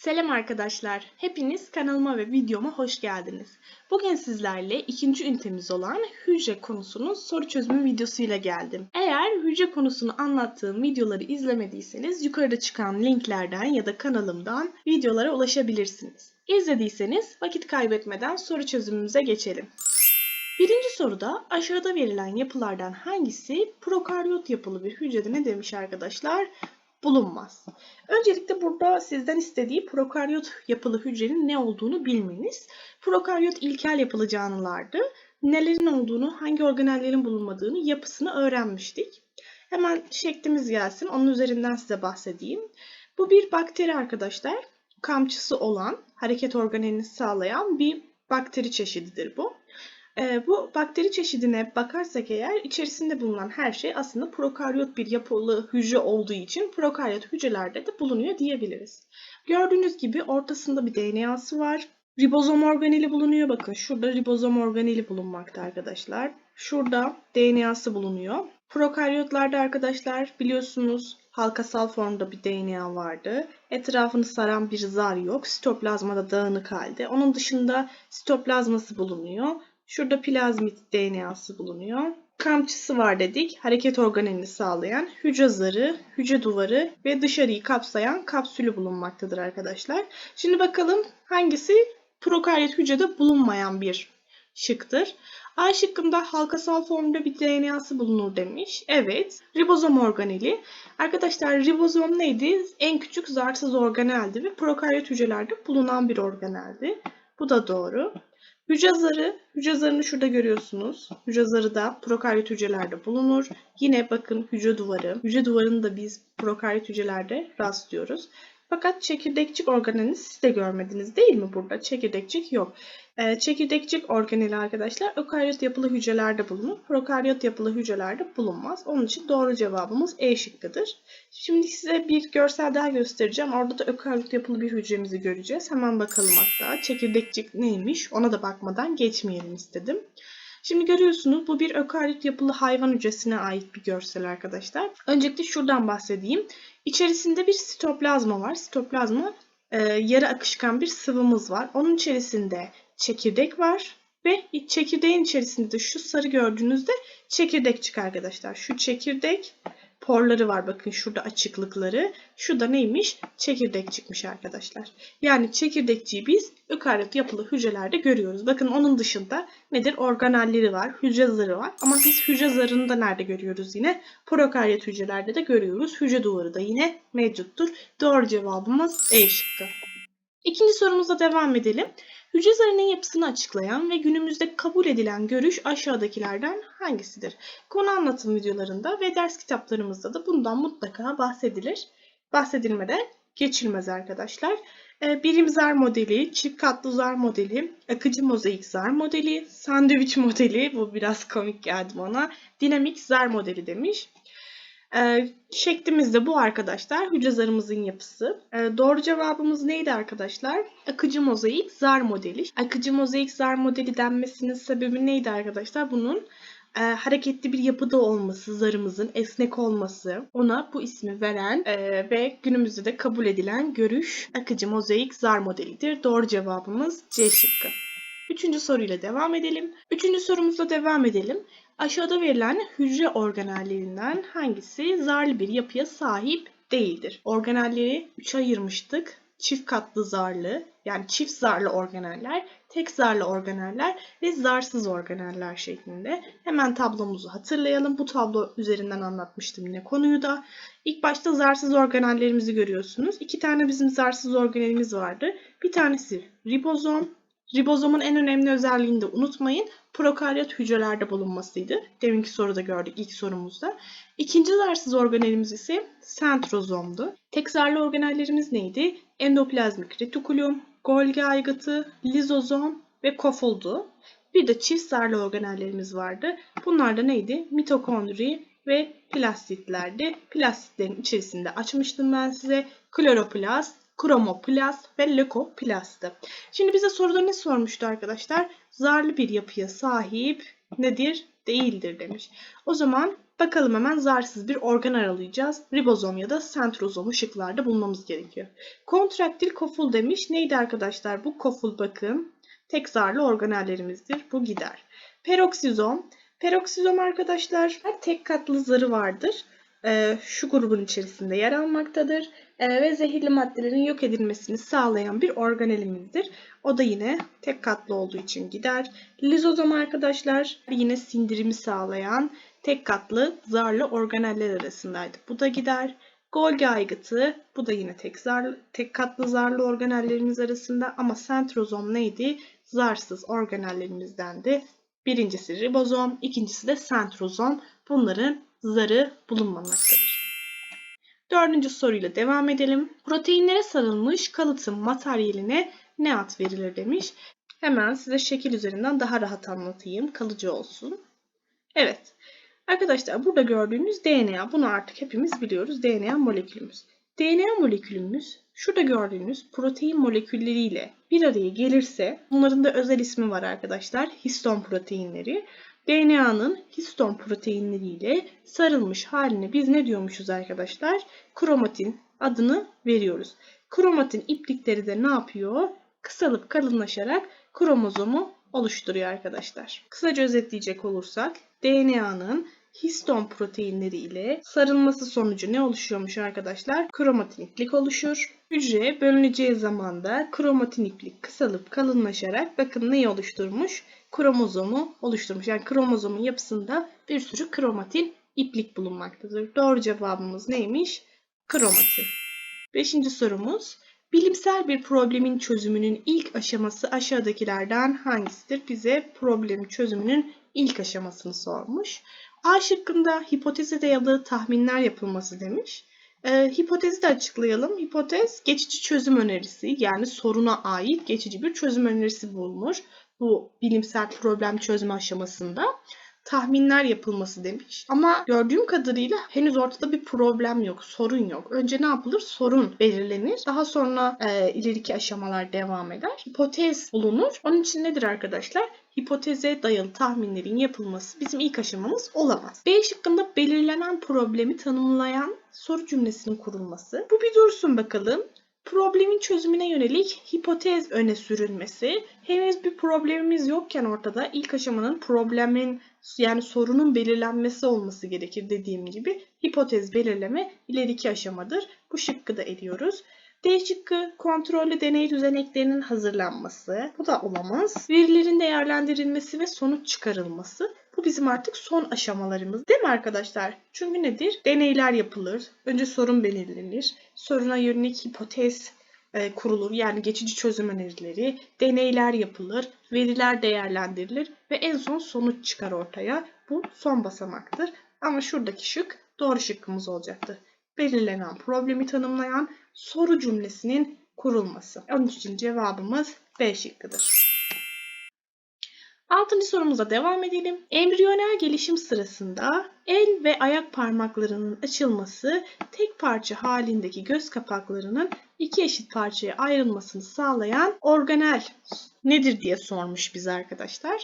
Selam arkadaşlar. Hepiniz kanalıma ve videoma hoş geldiniz. Bugün sizlerle ikinci ünitemiz olan hücre konusunun soru çözümü videosuyla geldim. Eğer hücre konusunu anlattığım videoları izlemediyseniz yukarıda çıkan linklerden ya da kanalımdan videolara ulaşabilirsiniz. İzlediyseniz vakit kaybetmeden soru çözümümüze geçelim. Birinci soruda aşağıda verilen yapılardan hangisi prokaryot yapılı bir hücrede ne demiş arkadaşlar? Bulunmaz. Öncelikle burada sizden istediği prokaryot yapılı hücrenin ne olduğunu bilmeniz. Prokaryot ilkel yapılı canlılardı. Nelerin olduğunu, hangi organellerin bulunmadığını, yapısını öğrenmiştik. Hemen şeklimiz gelsin. Onun üzerinden size bahsedeyim. Bu bir bakteri arkadaşlar. Kamçısı olan, hareket organelini sağlayan bir bakteri çeşididir bu. Ee, bu bakteri çeşidine bakarsak eğer içerisinde bulunan her şey aslında prokaryot bir yapılı hücre olduğu için prokaryot hücrelerde de bulunuyor diyebiliriz. Gördüğünüz gibi ortasında bir DNA'sı var. Ribozom organeli bulunuyor. Bakın şurada ribozom organeli bulunmakta arkadaşlar. Şurada DNA'sı bulunuyor. Prokaryotlarda arkadaşlar biliyorsunuz halkasal formda bir DNA vardı. Etrafını saran bir zar yok. Sitoplazmada dağınık halde. Onun dışında sitoplazması bulunuyor. Şurada plazmit DNA'sı bulunuyor. Kamçısı var dedik. Hareket organelini sağlayan hücre zarı, hücre duvarı ve dışarıyı kapsayan kapsülü bulunmaktadır arkadaşlar. Şimdi bakalım hangisi prokaryot hücrede bulunmayan bir şıktır. A şıkkında halkasal formda bir DNA'sı bulunur demiş. Evet. Ribozom organeli. Arkadaşlar ribozom neydi? En küçük zarsız organeldi ve prokaryot hücrelerde bulunan bir organeldi. Bu da doğru. Hücre zarı, hücre zarını şurada görüyorsunuz. Hücre zarı da prokaryot hücrelerde bulunur. Yine bakın hücre duvarı. Hücre duvarını da biz prokaryot hücrelerde rastlıyoruz. Fakat çekirdekçik organelini siz de görmediniz değil mi burada? Çekirdekçik yok. Ee, çekirdekçik organeli arkadaşlar ökaryot yapılı hücrelerde bulunur. Prokaryot yapılı hücrelerde bulunmaz. Onun için doğru cevabımız E şıkkıdır. Şimdi size bir görsel daha göstereceğim. Orada da ökaryot yapılı bir hücremizi göreceğiz. Hemen bakalım hatta. Çekirdekçik neymiş ona da bakmadan geçmeyelim istedim. Şimdi görüyorsunuz bu bir ökaryot yapılı hayvan hücresine ait bir görsel arkadaşlar. Öncelikle şuradan bahsedeyim. İçerisinde bir sitoplazma var. Sitoplazma e, yarı akışkan bir sıvımız var. Onun içerisinde çekirdek var ve çekirdeğin içerisinde de şu sarı gördüğünüzde çekirdek çık arkadaşlar. Şu çekirdek porları var bakın şurada açıklıkları. Şu da neymiş? Çekirdek çıkmış arkadaşlar. Yani çekirdekçiyi biz ökaryot yapılı hücrelerde görüyoruz. Bakın onun dışında nedir? Organelleri var, hücre zarı var. Ama biz hücre zarını da nerede görüyoruz yine? Prokaryot hücrelerde de görüyoruz. Hücre duvarı da yine mevcuttur. Doğru cevabımız E şıkkı. İkinci sorumuzla devam edelim. Hücre zarının yapısını açıklayan ve günümüzde kabul edilen görüş aşağıdakilerden hangisidir? Konu anlatım videolarında ve ders kitaplarımızda da bundan mutlaka bahsedilir. Bahsedilmeden geçilmez arkadaşlar. Ee, birim zar modeli, çift katlı zar modeli, akıcı mozaik zar modeli, sandviç modeli, bu biraz komik geldi bana, dinamik zar modeli demiş. Ee, şeklimiz de bu arkadaşlar. Hücre zarımızın yapısı. Ee, doğru cevabımız neydi arkadaşlar? Akıcı mozaik zar modeli. Akıcı mozaik zar modeli denmesinin sebebi neydi arkadaşlar? Bunun e, hareketli bir yapıda olması, zarımızın esnek olması ona bu ismi veren e, ve günümüzde de kabul edilen görüş akıcı mozaik zar modelidir. Doğru cevabımız C şıkkı. Üçüncü soruyla devam edelim. Üçüncü sorumuzla devam edelim. Aşağıda verilen hücre organellerinden hangisi zarlı bir yapıya sahip değildir? Organelleri 3'e ayırmıştık. Çift katlı zarlı yani çift zarlı organeller, tek zarlı organeller ve zarsız organeller şeklinde. Hemen tablomuzu hatırlayalım. Bu tablo üzerinden anlatmıştım yine konuyu da. İlk başta zarsız organellerimizi görüyorsunuz. İki tane bizim zarsız organelimiz vardı. Bir tanesi ribozom, Ribozomun en önemli özelliğini de unutmayın. Prokaryot hücrelerde bulunmasıydı. Deminki soruda gördük ilk sorumuzda. İkinci zarsız organelimiz ise sentrozomdu. Tek zarlı organellerimiz neydi? Endoplazmik retikulum, Golgi aygıtı, lizozom ve kofuldu. Bir de çift zarlı organellerimiz vardı. Bunlar da neydi? Mitokondri ve plastitlerdi. Plastitlerin içerisinde açmıştım ben size. Kloroplast, kromoplast ve lökoplastı. Şimdi bize soruda ne sormuştu arkadaşlar? Zarlı bir yapıya sahip nedir? Değildir demiş. O zaman Bakalım hemen zarsız bir organ aralayacağız. Ribozom ya da sentrozomu şıklarda bulmamız gerekiyor. Kontraktil koful demiş. Neydi arkadaşlar bu koful bakın. Tek zarlı organellerimizdir. Bu gider. Peroksizom. Peroksizom arkadaşlar tek katlı zarı vardır. Ee, şu grubun içerisinde yer almaktadır. Ee, ve zehirli maddelerin yok edilmesini sağlayan bir organelimizdir. O da yine tek katlı olduğu için gider. Lizozom arkadaşlar yine sindirimi sağlayan tek katlı zarlı organeller arasındaydı. Bu da gider. Golgi aygıtı bu da yine tek, zarlı, tek katlı zarlı organellerimiz arasında ama sentrozom neydi? Zarsız organellerimizdendi. Birincisi ribozom, ikincisi de sentrozom. Bunların zarı bulunmamaktadır. Dördüncü soruyla devam edelim. Proteinlere sarılmış kalıtım materyaline ne ad verilir demiş. Hemen size şekil üzerinden daha rahat anlatayım. Kalıcı olsun. Evet. Arkadaşlar burada gördüğünüz DNA. Bunu artık hepimiz biliyoruz. DNA molekülümüz. DNA molekülümüz şurada gördüğünüz protein molekülleriyle bir araya gelirse bunların da özel ismi var arkadaşlar. Histon proteinleri. DNA'nın histon proteinleriyle sarılmış haline biz ne diyormuşuz arkadaşlar? Kromatin adını veriyoruz. Kromatin iplikleri de ne yapıyor? Kısalıp kalınlaşarak kromozomu oluşturuyor arkadaşlar. Kısaca özetleyecek olursak DNA'nın histon proteinleri ile sarılması sonucu ne oluşuyormuş arkadaşlar? Kromatin iplik oluşur. Hücre bölüneceği zaman da kromatin iplik kısalıp kalınlaşarak bakın neyi oluşturmuş? Kromozomu oluşturmuş. Yani kromozomun yapısında bir sürü kromatin iplik bulunmaktadır. Doğru cevabımız neymiş? Kromatin. Beşinci sorumuz. Bilimsel bir problemin çözümünün ilk aşaması aşağıdakilerden hangisidir? Bize problemin çözümünün ilk aşamasını sormuş. A şıkkında hipoteze dayalı tahminler yapılması demiş. E, hipotezi de açıklayalım. Hipotez geçici çözüm önerisi yani soruna ait geçici bir çözüm önerisi bulunur. Bu bilimsel problem çözme aşamasında tahminler yapılması demiş. Ama gördüğüm kadarıyla henüz ortada bir problem yok, sorun yok. Önce ne yapılır? Sorun belirlenir. Daha sonra e, ileriki aşamalar devam eder. Hipotez bulunur. Onun için nedir arkadaşlar? Hipoteze dayalı tahminlerin yapılması bizim ilk aşamamız olamaz. B şıkkında belirlenen problemi tanımlayan soru cümlesinin kurulması. Bu bir dursun bakalım. Problemin çözümüne yönelik hipotez öne sürülmesi. Henüz bir problemimiz yokken ortada ilk aşamanın problemin yani sorunun belirlenmesi olması gerekir dediğim gibi hipotez belirleme ileriki aşamadır. Bu şıkkı da ediyoruz. D şıkkı kontrollü deney düzeneklerinin hazırlanması. Bu da olamaz. Verilerin değerlendirilmesi ve sonuç çıkarılması. Bu bizim artık son aşamalarımız değil mi arkadaşlar? Çünkü nedir? Deneyler yapılır. Önce sorun belirlenir. Soruna yönelik hipotez e, kurulur. Yani geçici çözüm önerileri, deneyler yapılır, veriler değerlendirilir ve en son sonuç çıkar ortaya. Bu son basamaktır. Ama şuradaki şık doğru şıkkımız olacaktı. Belirlenen problemi tanımlayan soru cümlesinin kurulması. Onun için cevabımız B şıkkıdır. Altıncı sorumuza devam edelim. Embriyonel gelişim sırasında el ve ayak parmaklarının açılması tek parça halindeki göz kapaklarının iki eşit parçaya ayrılmasını sağlayan organel nedir diye sormuş bize arkadaşlar.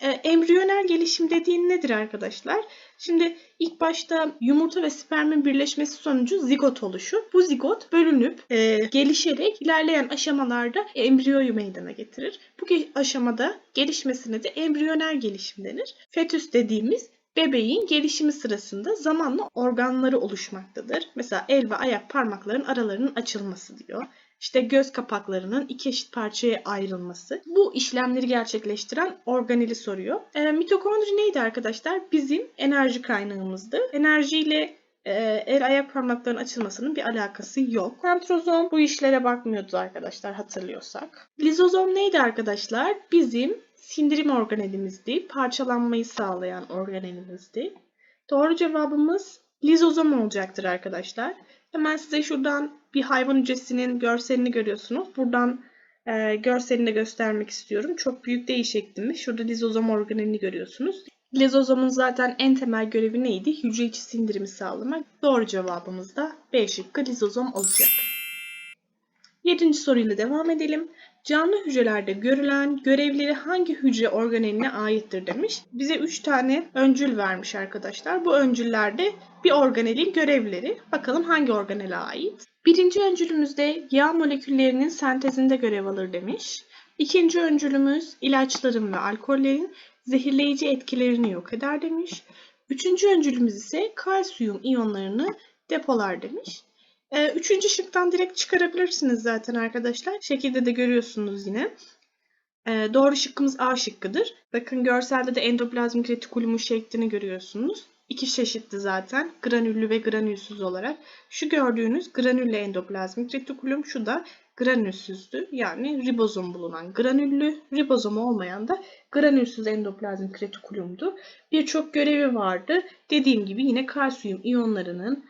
Ee, embriyonel gelişim dediğin nedir arkadaşlar? Şimdi ilk başta yumurta ve spermin birleşmesi sonucu zigot oluşur. Bu zigot bölünüp e, gelişerek ilerleyen aşamalarda embriyoyu meydana getirir. Bu aşamada gelişmesine de embriyonel gelişim denir. Fetüs dediğimiz bebeğin gelişimi sırasında zamanla organları oluşmaktadır. Mesela el ve ayak parmakların aralarının açılması diyor. İşte göz kapaklarının iki eşit parçaya ayrılması. Bu işlemleri gerçekleştiren organeli soruyor. E, mitokondri neydi arkadaşlar? Bizim enerji kaynağımızdı. Enerjiyle e, el ayak parmaklarının açılmasının bir alakası yok. Sentrozom bu işlere bakmıyordu arkadaşlar hatırlıyorsak. Lizozom neydi arkadaşlar? Bizim sindirim organelimizdi. Parçalanmayı sağlayan organelimizdi. Doğru cevabımız lizozom olacaktır arkadaşlar. Hemen size şuradan bir hayvan hücresinin görselini görüyorsunuz. Buradan e, görselini de göstermek istiyorum. Çok büyük değil şeklinde. Şurada lizozom organelini görüyorsunuz. Lizozomun zaten en temel görevi neydi? Hücre içi sindirimi sağlamak. Doğru cevabımız da B şıkkı lizozom olacak. Yedinci soruyla devam edelim. Canlı hücrelerde görülen görevleri hangi hücre organeline aittir demiş. Bize 3 tane öncül vermiş arkadaşlar. Bu öncüllerde bir organelin görevleri. Bakalım hangi organele ait? Birinci öncülümüzde yağ moleküllerinin sentezinde görev alır demiş. İkinci öncülümüz ilaçların ve alkollerin zehirleyici etkilerini yok eder demiş. Üçüncü öncülümüz ise kalsiyum iyonlarını depolar demiş. Ee, üçüncü şıktan direkt çıkarabilirsiniz zaten arkadaşlar. Şekilde de görüyorsunuz yine. Ee, doğru şıkkımız A şıkkıdır. Bakın görselde de endoplazmik retikulumun şeklini görüyorsunuz. İki çeşitli zaten. Granüllü ve granülsüz olarak. Şu gördüğünüz granüllü endoplazmik retikulum. Şu da granülsüzdü. Yani ribozom bulunan granüllü, ribozom olmayan da granülsüz endoplazmik retikulumdu. Birçok görevi vardı. Dediğim gibi yine kalsiyum iyonlarının e,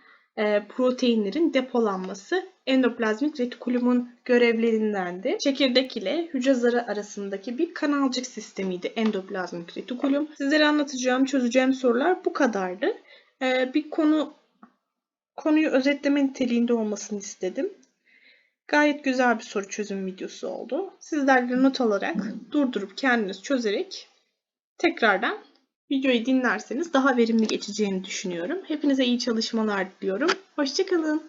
proteinlerin depolanması endoplazmik retikulumun görevlerindendi. Çekirdek ile hücre zarı arasındaki bir kanalcık sistemiydi endoplazmik retikulum. Sizlere anlatacağım, çözeceğim sorular bu kadardı. E, bir konu konuyu özetleme niteliğinde olmasını istedim. Gayet güzel bir soru çözüm videosu oldu. Sizler de not alarak, durdurup kendiniz çözerek tekrardan videoyu dinlerseniz daha verimli geçeceğini düşünüyorum. Hepinize iyi çalışmalar diliyorum. Hoşçakalın.